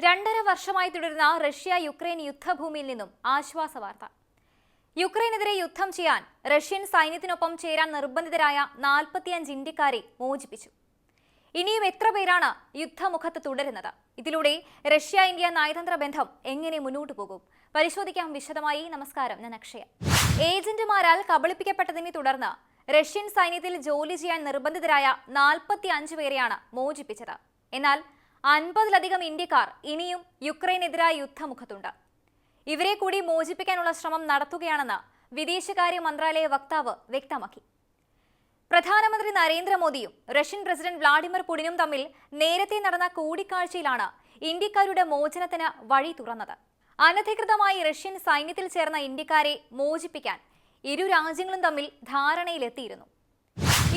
രണ്ടര വർഷമായി തുടരുന്ന റഷ്യ യുക്രൈൻ യുദ്ധഭൂമിയിൽ നിന്നും ആശ്വാസ വാർത്ത യുക്രൈനെതിരെ യുദ്ധം ചെയ്യാൻ റഷ്യൻ സൈന്യത്തിനൊപ്പം ചേരാൻ നിർബന്ധിതരായ നാൽപ്പത്തിയഞ്ച് ഇന്ത്യക്കാരെ മോചിപ്പിച്ചു. ഇനിയും എത്ര പേരാണ് യുദ്ധമുഖത്ത് തുടരുന്നത്? ഇതിലൂടെ റഷ്യ ഇന്ത്യ നയതന്ത്ര ബന്ധം എങ്ങനെ മുന്നോട്ട് പോകും? പരിശോധിക്കാം വിശദമായി. നമസ്കാരം. ഞാൻ അക്ഷയ. ഏജന്റുമാരാൽ കബളിപ്പിക്കപ്പെട്ടതിനെ തുടർന്ന് റഷ്യൻ സൈന്യത്തിൽ ജോലി ചെയ്യാൻ നിർബന്ധിതരായ നാൽപ്പത്തി അഞ്ച് പേരെയാണ് മോചിപ്പിച്ചത്. എന്നാൽ അൻപതിലധികം ഇന്ത്യക്കാർ ഇനിയും യുക്രൈനെതിരായ യുദ്ധമുഖത്തുണ്ട്. ഇവരെ കൂടി മോചിപ്പിക്കാനുള്ള ശ്രമം നടത്തുകയാണെന്ന് വിദേശകാര്യ മന്ത്രാലയ വക്താവ് വ്യക്തമാക്കി. പ്രധാനമന്ത്രി നരേന്ദ്രമോദിയും റഷ്യൻ പ്രസിഡന്റ് വ്ളാഡിമിർ പുടിനും തമ്മിൽ നേരത്തെ നടന്ന കൂടിക്കാഴ്ചയിലാണ് ഇന്ത്യക്കാരുടെ മോചനത്തിന് വഴി തുറന്നത്. അനധികൃതമായി റഷ്യൻ സൈന്യത്തിൽ ചേർന്ന ഇന്ത്യക്കാരെ മോചിപ്പിക്കാൻ ഇരു രാജ്യങ്ങളും തമ്മിൽ ധാരണയിലെത്തിയിരുന്നു.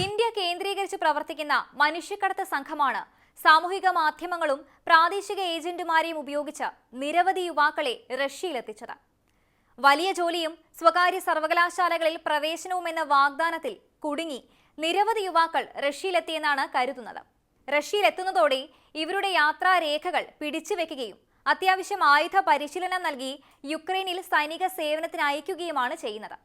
ഇന്ത്യ കേന്ദ്രീകരിച്ച് പ്രവർത്തിക്കുന്ന മനുഷ്യക്കടത്ത് സംഘമാണ് സാമൂഹിക മാധ്യമങ്ങളും പ്രാദേശിക ഏജന്റുമാരെയും ഉപയോഗിച്ച് നിരവധി യുവാക്കളെ റഷ്യയിലെത്തിച്ചത്. വലിയ ജോലിയും സ്വകാര്യ സർവകലാശാലകളിൽ പ്രവേശനവും എന്ന വാഗ്ദാനത്തിൽ കുടുങ്ങി നിരവധി യുവാക്കൾ റഷ്യയിലെത്തിയെന്നാണ് കരുതുന്നത്. റഷ്യയിലെത്തുന്നതോടെ ഇവരുടെ യാത്രാരേഖകൾ പിടിച്ചുവെക്കുകയും അത്യാവശ്യം ആയുധ പരിശീലനം നൽകി യുക്രൈനിൽ സൈനിക സേവനത്തിന് അയക്കുകയുമാണ് ചെയ്യുന്നത്.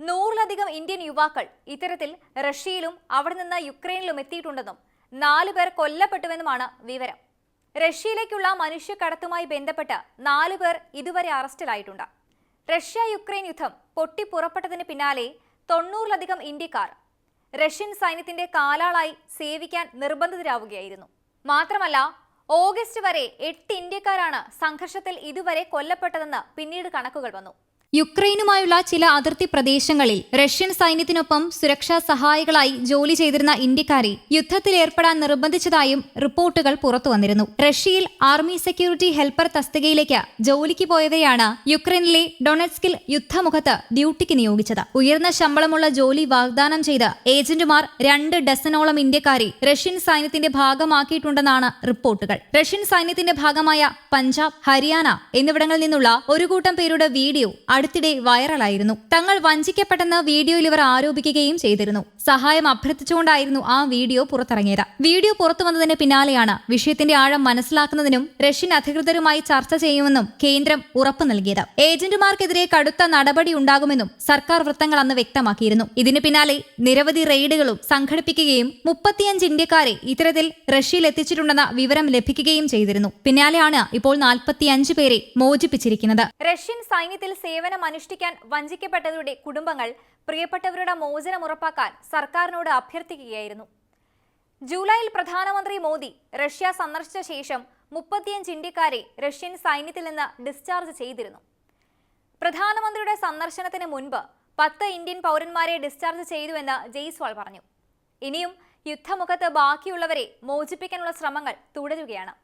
നൂറിലധികം ഇന്ത്യൻ യുവാക്കൾ ഇത്തരത്തിൽ റഷ്യയിലും അവിടെ നിന്ന് യുക്രൈനിലും എത്തിയിട്ടുണ്ടെന്നും നാലു പേർ കൊല്ലപ്പെട്ടുവെന്നുമാണ് വിവരം. റഷ്യയിലേക്കുള്ള മനുഷ്യക്കടത്തുമായി ബന്ധപ്പെട്ട് നാലു പേർ ഇതുവരെ അറസ്റ്റിലായിട്ടുണ്ട്. റഷ്യ യുക്രൈൻ യുദ്ധം പൊട്ടിപ്പുറപ്പെട്ടതിന് പിന്നാലെ തൊണ്ണൂറിലധികം ഇന്ത്യക്കാർ റഷ്യൻ സൈന്യത്തിന്റെ കാലാളായി സേവിക്കാൻ നിർബന്ധിതരാവുകയായിരുന്നു. മാത്രമല്ല ഓഗസ്റ്റ് വരെ എട്ട് ഇന്ത്യക്കാരാണ് സംഘർഷത്തിൽ ഇതുവരെ കൊല്ലപ്പെട്ടതെന്ന് പിന്നീട് കണക്കുകൾ വന്നു. യുക്രൈനുമായുള്ള ചില അതിർത്തി പ്രദേശങ്ങളിൽ റഷ്യൻ സൈന്യത്തിനൊപ്പം സുരക്ഷാ സഹായികളായി ജോലി ചെയ്തിരുന്ന ഇന്ത്യക്കാരെ യുദ്ധത്തിൽ ഏർപ്പെടാൻ നിർബന്ധിച്ചതായും റിപ്പോർട്ടുകൾ പുറത്തുവന്നിരുന്നു റഷ്യയിൽ ആർമി സെക്യൂരിറ്റി ഹെൽപ്പർ തസ്തികയിലേക്ക് ജോലിക്ക് പോയവരെയാണ് യുക്രൈനിലെ ഡൊണറ്റ്സ്കിൽ യുദ്ധമുഖത്ത് ഡ്യൂട്ടിക്ക് നിയോഗിച്ചത്. ഉയർന്ന ശമ്പളമുള്ള ജോലി വാഗ്ദാനം ചെയ്ത് ഏജന്റുമാർ രണ്ട് ഡസനോളം ഇന്ത്യക്കാരെ റഷ്യൻ സൈന്യത്തിന്റെ ഭാഗമാക്കിയിട്ടുണ്ടെന്നാണ് റിപ്പോർട്ടുകൾ. റഷ്യൻ സൈന്യത്തിന്റെ ഭാഗമായ പഞ്ചാബ് ഹരിയാന എന്നിവിടങ്ങളിൽ നിന്നുള്ള ഒരു കൂട്ടം പേരുടെ വീഡിയോ അടുത്തിടെ വൈറലായിരുന്നു. തങ്ങൾ വഞ്ചിക്കപ്പെട്ടെന്ന് വീഡിയോയിൽ ഇവർ ആരോപിക്കുകയും ചെയ്തിരുന്നു. സഹായം അഭ്യർത്ഥിച്ചുകൊണ്ടായിരുന്നു ആ വീഡിയോ പുറത്തിറങ്ങിയത്. വീഡിയോ പുറത്തു വന്നതിന് പിന്നാലെയാണ് വിഷയത്തിന്റെ ആഴം മനസ്സിലാക്കുന്നതിനും റഷ്യൻ അധികൃതരുമായി ചർച്ച ചെയ്യുമെന്നും കേന്ദ്രം ഉറപ്പു നൽകിയത്. ഏജന്റുമാർക്കെതിരെ കടുത്ത നടപടി ഉണ്ടാകുമെന്നും സർക്കാർ വൃത്തങ്ങൾ അന്ന് വ്യക്തമാക്കിയിരുന്നു. ഇതിന് പിന്നാലെ നിരവധി റെയ്ഡുകളും സംഘടിപ്പിക്കുകയും മുപ്പത്തിയഞ്ച് ഇന്ത്യക്കാരെ ഇത്തരത്തിൽ റഷ്യയിൽ എത്തിച്ചിട്ടുണ്ടെന്ന വിവരം ലഭിക്കുകയും ചെയ്തിരുന്നു. പിന്നാലെയാണ് ഇപ്പോൾ നാൽപ്പത്തിയഞ്ച് പേരെ മോചിപ്പിച്ചിരിക്കുന്നത്. റഷ്യൻ സൈന്യത്തിൽ സേവനം അനുഷ്ഠിക്കാൻ വഞ്ചിക്കപ്പെട്ടവരുടെ കുടുംബങ്ങൾ പ്രിയപ്പെട്ടവരുടെ മോചനം ഉറപ്പാക്കാൻ സർക്കാരിനോട് അഭ്യർത്ഥിക്കുകയായിരുന്നു. ജൂലൈയിൽ പ്രധാനമന്ത്രി മോദി റഷ്യ സന്ദർശിച്ച ശേഷം മുപ്പത്തിയഞ്ച് ഇന്ത്യക്കാരെ റഷ്യൻ സൈന്യത്തിൽ നിന്ന് ഡിസ്ചാർജ് ചെയ്തിരുന്നു. പ്രധാനമന്ത്രിയുടെ സന്ദർശനത്തിന് മുൻപ് പത്ത് ഇന്ത്യൻ പൗരന്മാരെ ഡിസ്ചാർജ് ചെയ്തുവെന്ന് ജയ്സ്വാൾ പറഞ്ഞു. ഇനിയും യുദ്ധമുഖത്ത് ബാക്കിയുള്ളവരെ മോചിപ്പിക്കാനുള്ള ശ്രമങ്ങൾ തുടരുകയാണ്.